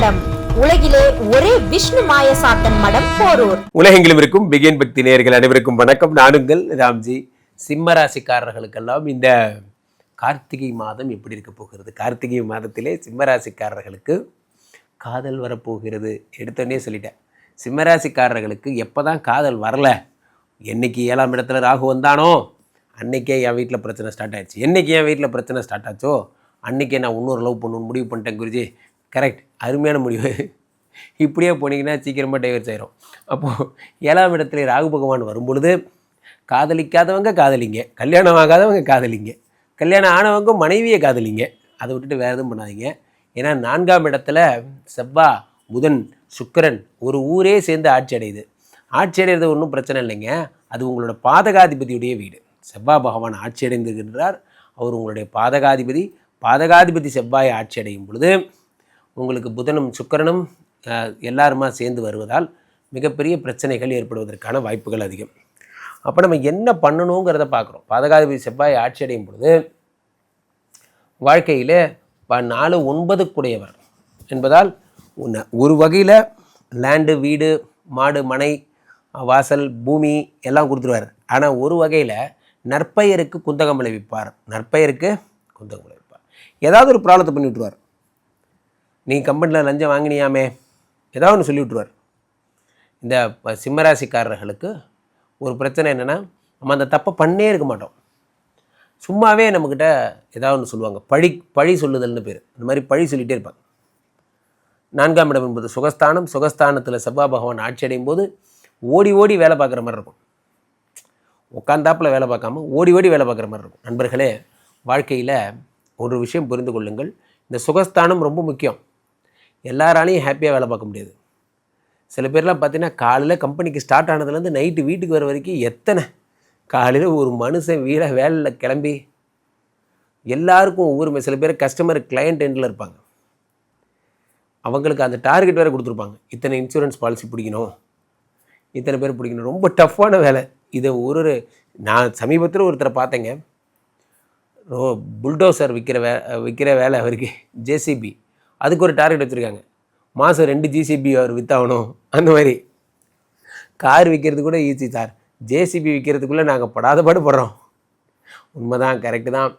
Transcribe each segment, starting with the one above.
மடம். உலகிலே ஒரே விஷ்ணு மாயசாத்தன் மடம் போரூர். உலகெங்கிலும் இருக்கும் பிகின் பக்தி நேயர்கள் அனைவருக்கும் வணக்கம். நானுங்கள் ராம்ஜி. சிம்ம ராசிக்காரர்களுக்கெல்லாம் இந்த கார்த்திகை மாதம் எப்படி இருக்க போகிறது? கார்த்திகை மாதத்திலே சிம்ம ராசிக்காரர்களுக்கு காதல் வரப்போகிறது. எடுத்தோடனே சொல்லிட்டேன். சிம்ம ராசிக்காரர்களுக்கு எப்போ தான் காதல் வரல? என்னைக்கு ஏழாம் இடத்துல ராகு வந்தானோ அன்னைக்கே என் வீட்டில் பிரச்சனை ஸ்டார்ட் ஆயிடுச்சு. என்றைக்கு என் வீட்டில் பிரச்சனை ஸ்டார்ட் ஆச்சோ அன்றைக்கே நான் இன்னொரு லவ் பண்ணணும்னு முடிவு பண்ணிட்டேன் குருஜி. கரெக்ட் அருமையான முடிவு. இப்படியே போனீங்கன்னா சீக்கிரமாக டைவர்ஸ் ஆயிரும். அப்போது ஏழாம் இடத்துல ராகு பகவான் வரும்பொழுது காதலிக்காதவங்க காதலிங்க. கல்யாணம் ஆகாதவங்க காதலிங்க. கல்யாணம் ஆனவங்க மனைவியை காதலிங்க. அதை விட்டுட்டு வேறு எதுவும் பண்ணாதீங்க. ஏன்னா நான்காம் இடத்துல செவ்வா புதன் சுக்கிரன் ஒரு ஊரே சேர்ந்து ஆட்சி அடையுது. ஆட்சி அடைகிறது ஒன்றும் பிரச்சனை இல்லைங்க. அது உங்களோட பாதகாதிபதியுடைய வீடு. செவ்வா பகவான் ஆட்சி அடைந்திருக்கின்றார். அவர் உங்களுடைய பாதகாதிபதி. பாதகாதிபதி செவ்வாய் ஆட்சி அடையும் பொழுது உங்களுக்கு புதனும் சுக்கிரனும் எல்லாருமா சேர்ந்து வருவதால் மிகப்பெரிய பிரச்சனைகள் ஏற்படுவதற்கான வாய்ப்புகள் அதிகம். அப்போ நம்ம என்ன பண்ணணுங்கிறத பார்க்குறோம் பாதகாதிபதி செவ்வாய் ஆட்சி அடையும் பொழுது வாழ்க்கையில் ப- நாலு ஒன்பதுக்குடையவர் என்பதால் உன்னை ஒரு வகையில் லேண்டு வீடு மாடு மனை வாசல் பூமி எல்லாம் கொடுத்துருவார். ஆனால் ஒரு வகையில் நற்பெயருக்கு குந்தகம் விளைவிப்பார். நற்பெயருக்கு குந்தகம் விளைவிப்பார். ஏதாவது ஒரு ப்ராப்ளத்தை பண்ணி விட்டுருவார். நீ கம்பெனியில் லஞ்சம் வாங்கினியாமே? ஏதாவது ஒன்று சொல்லி விட்ருவார் இந்த ப- சிம்மராசிக்காரர்களுக்கு ஒரு பிரச்சனை என்னென்னா நம்ம அந்த தப்பை பண்ணே இருக்க மாட்டோம். சும்மாவே நம்மக்கிட்ட ஏதாவது ஒன்று சொல்லுவாங்க. பழி பழி சொல்லுதல்னு பேர். இந்த மாதிரி பழி சொல்லிகிட்டே இருப்பாங்க. நான்காம் இடம் என்பது சுகஸ்தானம். சுகஸ்தானத்தில் செவ்வா பகவான் ஆட்சி அடையும் போது ஓடி ஓடி வேலை பார்க்குற மாதிரி இருக்கும். உட்காந்தாப்பில் வேலை பார்க்காம ஓடி ஓடி வேலை பார்க்குற மாதிரி இருக்கும். நண்பர்களே வாழ்க்கையில் ஒரு விஷயம் புரிந்து கொள்ளுங்கள். இந்த சுகஸ்தானம் ரொம்ப முக்கியம். எல்லாராலையும் ஹாப்பியாக வேலை பார்க்க முடியாது. சில பேர்லாம் பார்த்தீங்கன்னா காலையில் கம்பெனிக்கு ஸ்டார்ட் ஆனதுலேருந்து நைட்டு வீட்டுக்கு வர வரைக்கும் எத்தனை? காலையில் ஒரு மனுஷன் வீட வேலையில் கிளம்பி எல்லாருக்கும் ஒவ்வொரு சில பேர் கஸ்டமர் கிளையண்ட் எண்டில் இருப்பாங்க. அவங்களுக்கு அந்த டார்கெட் வேறு கொடுத்துருப்பாங்க. இத்தனை இன்சூரன்ஸ் பாலிசி பிடிக்கணும். இத்தனை பேர் பிடிக்கணும். ரொம்ப டஃப்பான வேலை. இதை ஒரு ஒரு நான் சமீபத்தில் ஒருத்தரை பார்த்தேங்க. ரோ புல்டோசர் விற்கிற வே விற்கிற வேலை அவருக்கு. ஜேசிபி அதுக்கு ஒரு டார்கெட் வச்சுருக்காங்க. மாதம் ரெண்டு ஜிசிபி அவர் வித்தாகணும் அந்த மாதிரி. கார் விற்கிறது கூட ஈஸி சார் ஜேசிபி விற்கிறதுக்குள்ளே நாங்கள் படாத பாடு படுறோம். உண்மைதான் கரெக்டு தான்.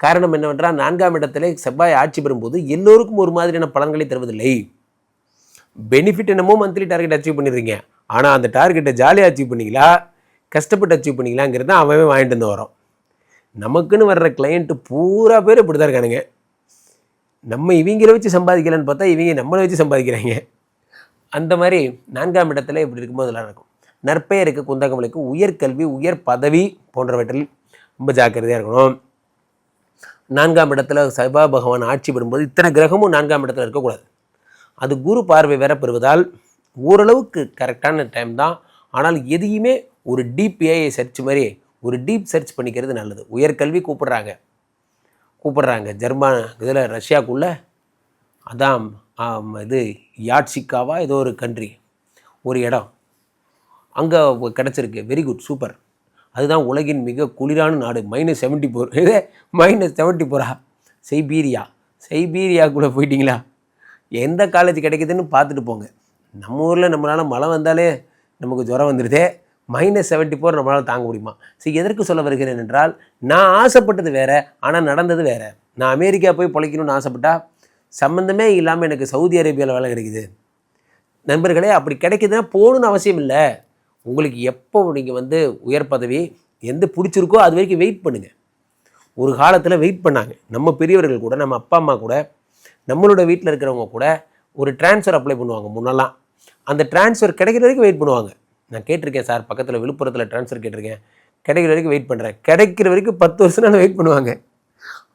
காரணம் என்னவென்றால் நான்காம் இடத்துல செவ்வாய் ஆட்சி பெறும்போது எல்லோருக்கும் ஒரு மாதிரியான பலன்களை தருவதில்லை. பெனிஃபிட் என்னமோ மந்த்லி டார்கெட் அச்சீவ் பண்ணிடுறீங்க. ஆனால் அந்த டார்கெட்டை ஜாலியாக அச்சீவ் பண்ணிக்கலாம் கஷ்டப்பட்டு அச்சீவ் பண்ணிக்கலாங்கிறது தான் அவன் வாங்கிட்டு வந்து வரோம் நமக்குன்னு வர்ற கிளையண்ட்டு பூரா பேர் இப்படி தான் இருக்கானுங்க. நம்ம இவங்கள வச்சு சம்பாதிக்கலன்னு பார்த்தா இவங்க நம்மளை வச்சு சம்பாதிக்கிறாங்க. அந்த மாதிரி நான்காம் இடத்துல இப்படி இருக்கும்போது எல்லாம் இருக்கும். நற்பெயருக்கு குந்தகமலுக்கு உயர்கல்வி உயர் பதவி போன்றவற்றில் ரொம்ப ஜாக்கிரதையாக இருக்கணும். நான்காம் இடத்துல சைபா பகவான் ஆட்சி பெறும்போது இத்தனை கிரகமும் நான்காம் இடத்துல இருக்கக்கூடாது. அது குரு பார்வை வேற பெறுவதால் ஓரளவுக்கு கரெக்டான டைம் தான். ஆனால் எதையுமே ஒரு டீப் ஏஐ சர்ச் மாதிரி ஒரு டீப் சர்ச் பண்ணிக்கிறது நல்லது. உயர்கல்வி கூப்பிடுறாங்க. கூப்பிடுறாங்க. ஜெர்மன் இதில் ரஷ்யாக்குள்ளே. அதான் இது யாட்சிக்காவா? ஏதோ ஒரு கண்ட்ரி ஒரு இடம். அங்கே கிடச்சிருக்கு. வெரி குட் சூப்பர் அதுதான் உலகின் மிக குளிரான நாடு. மைனஸ் செவன்ட்டி ஃபோர் இது மைனஸ் செவன்ட்டி ஃபோரா சைபீரியா சைபீரியாக்குள்ளே கூட போயிட்டீங்களா? எந்த காலேஜ் கிடைக்குதுன்னு பார்த்துட்டு போங்க. நம்ம ஊரில் நம்மளால் மழை வந்தாலே நமக்கு ஜுரம் வந்துடுதே மைனஸ் செவன்ட்டி ஃபோர் நம்மளால் தாங்க முடியுமா? சரி எதற்கு சொல்ல வருகிறேன் என்றால் நான் ஆசைப்பட்டது வேற ஆனால் நடந்தது வேற. நான் அமெரிக்கா போய் பிழைக்கணும்னு ஆசைப்பட்டா சம்மந்தமே இல்லாமல் எனக்கு சவுதி அரேபியாவில் வேலை கிடைக்குது. நண்பர்களே அப்படி கிடைக்குதுன்னா போகணுன்னு அவசியம் இல்லை. உங்களுக்கு எப்போ நீங்கள் வந்து உயர் பதவி எந்த பிடிச்சிருக்கோ அது வரைக்கும் வெயிட் பண்ணுங்கள் ஒரு காலத்தில் வெயிட் பண்ணாங்க. நம்ம பெரியவர்கள் கூட நம்ம அப்பா அம்மா கூட நம்மளோட வீட்டில் இருக்கிறவங்க கூட ஒரு ட்ரான்ஸ்ஃபர் அப்ளை பண்ணுவாங்க முன்னெல்லாம். அந்த ட்ரான்ஸ்ஃபர் கிடைக்கிற வரைக்கும் வெயிட் பண்ணுவாங்க. நான் கேட்டிருக்கேன் சார் பக்கத்தில் விழுப்புரத்தில் ட்ரான்ஸ்ஃபர் கேட்டிருக்கேன். கிடைக்கிற வரைக்கும் வெயிட் பண்ணுறேன் கிடைக்கிற வரைக்கும் பத்து வருஷம் நான் வெயிட் பண்ணுவாங்க.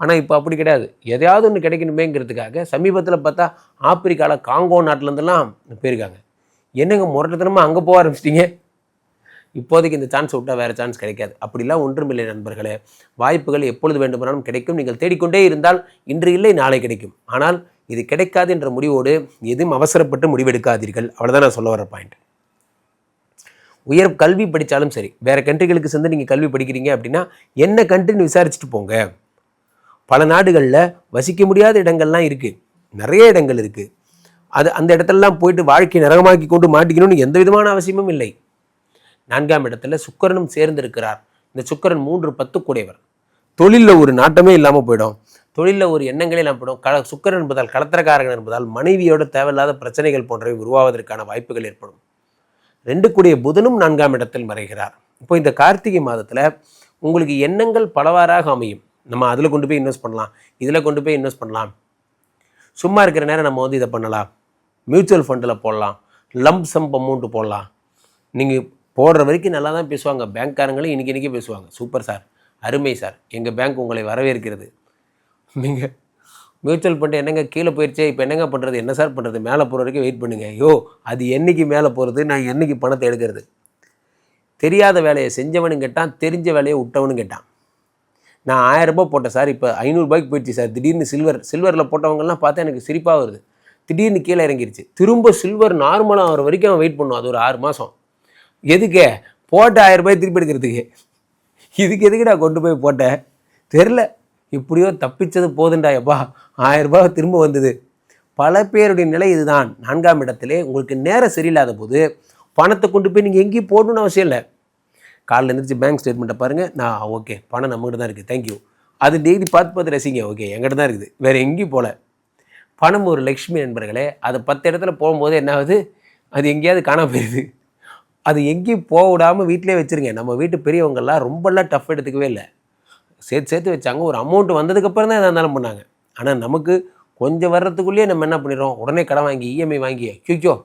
ஆனால் இப்போ அப்படி கிடையாது. எதையாவது ஒன்று கிடைக்கணுமேங்கிறதுக்காக சமீபத்தில் பார்த்தா ஆப்பிரிக்காவில் காங்கோ நாட்டிலேருந்துலாம் போயிருக்காங்க. என்னங்க முரட்டத்தனமாக அங்கே போக ஆரம்பிச்சிட்டிங்க? இப்போதைக்கு இந்த சான்ஸ் விட்டால் வேறு சான்ஸ் கிடைக்காது. அப்படிலாம் ஒன்றுமில்லை நண்பர்களே. வாய்ப்புகள் எப்பொழுது வேண்டுமானாலும் கிடைக்கும். நீங்கள் தேடிக்கொண்டே இருந்தால் இன்று இல்லை நாளை கிடைக்கும். ஆனால் இது கிடைக்காது என்ற முடிவோடு எதுவும் அவசரப்பட்டு முடிவெடுக்காதீர்கள். அவ்வளோதான் நான் சொல்ல வர பாயிண்ட் உயர் கல்வி படித்தாலும் சரி வேறு கண்ட்ரிகளுக்கு சேர்ந்து நீங்கள் கல்வி படிக்கிறீங்க அப்படின்னா என்ன கண்ட்ரின்னு விசாரிச்சுட்டு போங்க. பல நாடுகளில் வசிக்க முடியாத இடங்கள்லாம் இருக்குது நிறைய இடங்கள் இருக்குது அது அந்த இடத்துலலாம் போயிட்டு வாழ்க்கையை நரகமாக்கி கொண்டு மாட்டிக்கணும்னு எந்த விதமான அவசியமும் இல்லை. நான்காம் இடத்துல சுக்கரனும் சேர்ந்திருக்கிறார். இந்த சுக்கரன் மூன்று பத்து கூடையவர் தொழிலில் ஒரு நாட்டமே இல்லாமல் போயிடும். தொழிலில் ஒரு எண்ணங்களே இல்லாமல் போயிடும். க சுக்கரன் என்பதால் களத்திரக்காரகன் என்பதால் மனைவியோட தேவையில்லாத பிரச்சனைகள் போன்றவை உருவாவதற்கான வாய்ப்புகள் ஏற்படும். ரெண்டு கூடிய புதனும் நான்காம் இடத்தில் மறைகிறார். இப்போ இந்த கார்த்திகை மாதத்தில் உங்களுக்கு எண்ணங்கள் பலவாறாக அமையும். நம்ம அதில் கொண்டு போய் இன்வெஸ்ட் பண்ணலாம். இதில் கொண்டு போய் இன்வெஸ்ட் பண்ணலாம். சும்மா இருக்கிற நேரம் நம்ம வந்து இதை பண்ணலாம். மியூச்சுவல் ஃபண்டில் போடலாம். லம்ப் சம் அமௌண்ட்டு போடலாம். நீங்கள் போடுற வரைக்கும் நல்லா தான் பேசுவாங்க. பேங்க்காரங்களும் இன்றைக்கி இன்றைக்கி பேசுவாங்க. சூப்பர் சார் அருமை சார் எங்கள் பேங்க் உங்களை வரவேற்கிறது. நீங்கள் மியூச்சுவல் ஃபண்டு என்னங்க கீழே போயிடுச்சு இப்போ என்னங்க பண்ணுறது என்ன சார் பண்ணுறது மேலே போகிற வரைக்கும் வெயிட் பண்ணுங்கள் யோ அது என்னைக்கு மேலே போகிறது நான் என்னைக்கு பணத்தை எடுக்கிறது? தெரியாத வேலையை செஞ்சவனும் கேட்டான் தெரிஞ்ச வேலையை விட்டவனு கேட்டான். நான் ஆயிரம் ரூபாய் போட்டேன் சார் இப்போ ஐநூறுரூபாய்க்கு போயிடுச்சு சார். திடீர்னு சில்வர் சில்வரில் போட்டவங்கலாம் பார்த்தா எனக்கு சிரிப்பாக வருது. திடீர்னு கீழே இறங்கிருச்சு. திரும்ப சில்வர் நார்மலாக ஆகிற வரைக்கும் அவன் வெயிட் பண்ணுவான். அது ஒரு ஆறு மாதம் எதுக்கு? போட்ட ஆயிரம் ரூபாய் திருப்பி எடுக்கிறதுக்கு. இதுக்கு எதுக்கு நான் கொண்டு போய் போட்டேன் தெரில இப்படியோ தப்பிச்சது போதுண்டா எப்பா ஆயிரம் ரூபாய் திரும்ப வந்தது. பல பேருடைய நிலை இதுதான். நான்காம் இடத்திலே உங்களுக்கு நேரம் சரியில்லாத போது பணத்தை கொண்டு போய் நீங்கள் எங்கேயும் போடணும்னு அவசியம் இல்லை. காலையில் எழுந்திரிச்சு பேங்க் ஸ்டேட்மெண்ட்டை பாருங்கள் நான் ஓகே பணம் நம்மகிட்ட தான் இருக்குது தேங்க்யூ அது டெய்லி பார்த்து பார்த்து ரசிங்க. ஓகே எங்கிட்ட தான் இருக்குது. வேறு எங்கேயும் போகல பணம் ஒரு லக்ஷ்மி நண்பர்களே அது பத்து இடத்துல போகும்போது என்ன ஆகுது? அது எங்கேயாவது காணாமல் போயிடுது. அது எங்கேயும் போக விடாமல் வீட்டிலே வச்சுருங்க. நம்ம வீட்டு பெரியவங்கள்லாம் ரொம்பலாம் டஃப் எடுத்துக்கவே இல்லை. சேர்த்து சேர்த்து வச்சாங்க. ஒரு அமௌண்ட் வந்ததுக்கப்புறம் தான் எதாக இருந்தாலும் பண்ணாங்க. ஆனால் நமக்கு கொஞ்சம் வர்றதுக்குள்ளேயே நம்ம என்ன பண்ணிடுறோம்? உடனே கடன் வாங்கி இஎம்ஐ வாங்கி கியூக்கியோ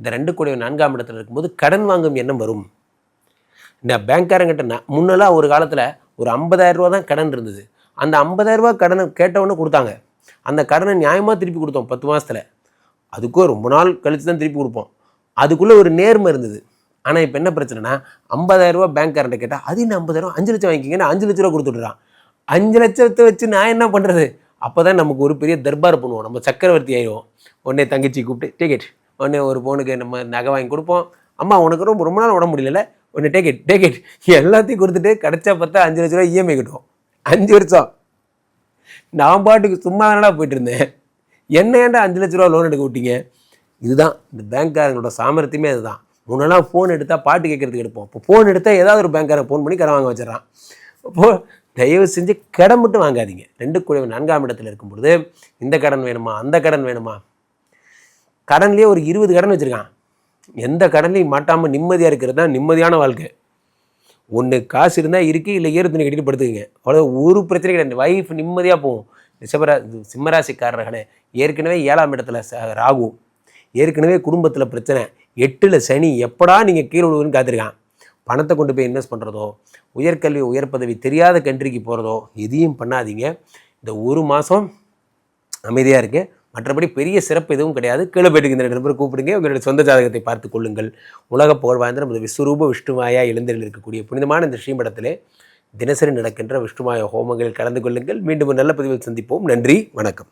இந்த ரெண்டு கூடிய நான்காம் இடத்துல இருக்கும்போது கடன் வாங்கும் எண்ணம் வரும். இந்த பேங்க்காரங்கிட்ட நான் முன்னெல்லாம் ஒரு காலத்தில் ஒரு 50000 ரூபா தான் கடன் இருந்தது. அந்த 50000 கடனை கேட்டவொன்னே கொடுத்தாங்க. அந்த கடனை நியாயமாக திருப்பி கொடுத்தோம் பத்து மாதத்தில் அதுக்கும் ரொம்ப நாள் கழித்து தான் திருப்பி கொடுப்போம். அதுக்குள்ளே ஒரு நேர்மை இருந்தது. ஆனால் இப்போ என்ன பிரச்சனைனா 50000 ரூபா பேங்க்காரன்ட்ட கேட்டால் அது என்ன ஐம்பதாயிரம்? அஞ்சு லட்சம் வாங்கிக்கிங்கன்னு அஞ்சு லட்ச ரூபா கொடுத்துட்றான் அஞ்சு லட்சத்தை வச்சு நான் என்ன பண்ணுறது அப்போ தான் நமக்கு ஒரு பெரிய தர்பார் பண்ணுவோம். நம்ம சக்கரவர்த்தி ஆயிடுவோம். உடனே தங்கச்சி கூப்பிட்டு டிக்கெட் உடனே ஒரு பொண்ணுக்கு நம்ம நகை வாங்கி கொடுப்போம். அம்மா உனக்கு ரொம்ப ரொம்ப நாள் உடம்பு முடியல உடனே டேக்கெட் டேக்கெட் எல்லாத்தையும் கொடுத்துட்டு கிடைச்சா பார்த்தா அஞ்சு லட்ச ரூபா இஎம்ஐ கட்டுவோம். அஞ்சு வருஷம். நான் பாட்டுக்கு சும்மா தானடா போயிட்டு இருந்தேன் என்ன ஏன்டா அஞ்சு லட்ச ரூபா லோன் எடுக்க விட்டீங்க? இதுதான் இந்த பேங்க்காரங்களோட சாமர்த்தியமே அதுதான். முன்னெல்லாம் ஃபோன் எடுத்தால் பாட்டு கேட்குறதுக்கு எடுப்போம். இப்போ ஃபோன் எடுத்தால் ஏதாவது ஒரு பேங்க்காரை ஃபோன் பண்ணி கடன் வாங்க வச்சிடறான். அப்போ தயவு செஞ்சு கடன் மட்டும் வாங்காதீங்க. ரெண்டு குழு நான்காம் இடத்துல இருக்கும் பொழுது இந்த கடன் வேணுமா அந்த கடன் வேணுமா? கடன்லேயே ஒரு இருபது கடன் வச்சுருக்கான். எந்த கடன்லையும் மாட்டாமல் நிம்மதியாக இருக்கிறது தான் நிம்மதியான வாழ்க்கை. ஒன்று காசு இருந்தால் இருக்குது இல்லை ஏறு துணி கட்டிட்டு படுத்துக்கங்க. அவ்வளோ ஒரு பிரச்சனை கிடையாது. வைஃப் நிம்மதியாக போகும். ரிஷபரா சிம்மராசிக்காரர்களே ஏற்கனவே ஏழாம் இடத்துல ராகும் ஏற்கனவே குடும்பத்தில் பிரச்சனை. எட்டில் சனி எப்படா நீங்கள் கீழே விழுவுன்னு காத்திருக்கான். பணத்தை கொண்டு போய் இன்வெஸ்ட் பண்ணுறதோ உயர்கல்வி உயர் பதவி தெரியாத கண்ட்ரிக்கு போகிறதோ எதையும் பண்ணாதீங்க. இந்த ஒரு மாதம் அமைதியாக இருக்கு. மற்றபடி பெரிய சிறப்பு எதுவும் கிடையாது. கீழே போயிட்டு இந்த நண்பர் கூப்பிடுங்க. உங்களுடைய சொந்த ஜாதகத்தை பார்த்து கொள்ளுங்கள். உலக புகழ் வாய்ந்த நமது விஸ்வரூப விஷ்ணுமாயா எழுந்தரில் இருக்கக்கூடிய புனிதமான இந்த ஸ்ரீமடத்திலே தினசரி நடக்கின்ற விஷ்ணுமாய ஹோமங்களில் கலந்து கொள்ளுங்கள். மீண்டும் ஒரு நல்ல பதிவில் சந்திப்போம். நன்றி. வணக்கம்.